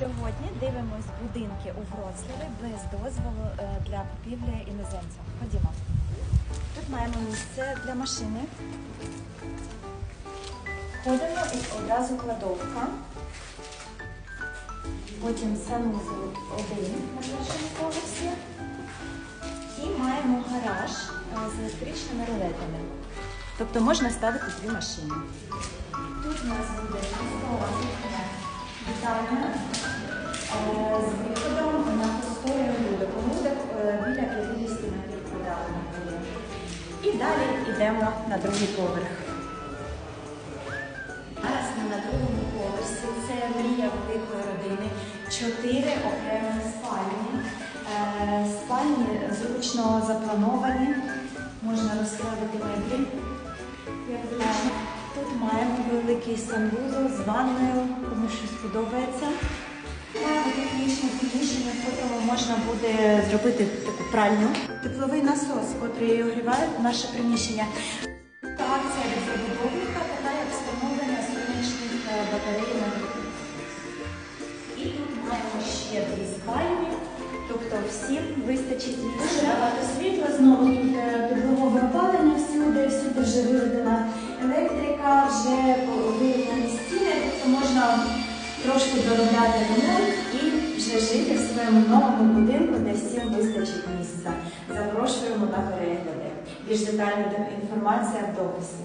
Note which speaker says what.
Speaker 1: Сьогодні дивимось будинки у Вроцлаві без дозволу е, для купівлі іноземцям. Ходімо. Тут маємо місце для машини. Ходимо і одразу кладовка. Потім санузел один на першому поверсі. І маємо гараж е, з електричними рулетами. Тобто можна ставити дві машини. Тут у нас буде вітальня далі йдемо на другий поверх. Зараз ми на другому поверсі. Це мрія великої родини. Чотири окремі спальні. Е, Спальні зручно заплановані. Можна розставити меблі. Тут маємо великий санвузол з ванною, кому що сподобається. Маємо технічне приміщення, в котрому можна буде зробити таку пральню. Тепловий насос, який огріває наше приміщення. Акція від забудовника, така як встановлення сонячних е, батарей на. І тут маємо ще дві спальні, тобто всім вистачить дуже багато світла. Знову е, опалення всюди, всюди вже виведена електрика, вже виведені стіни, тобто можна трошки доробляти ремонт і вже жити в своєму новому будинку, де всім вистачить місця. Запрошуємо на перегляди. Більш детальна інформація в дописі.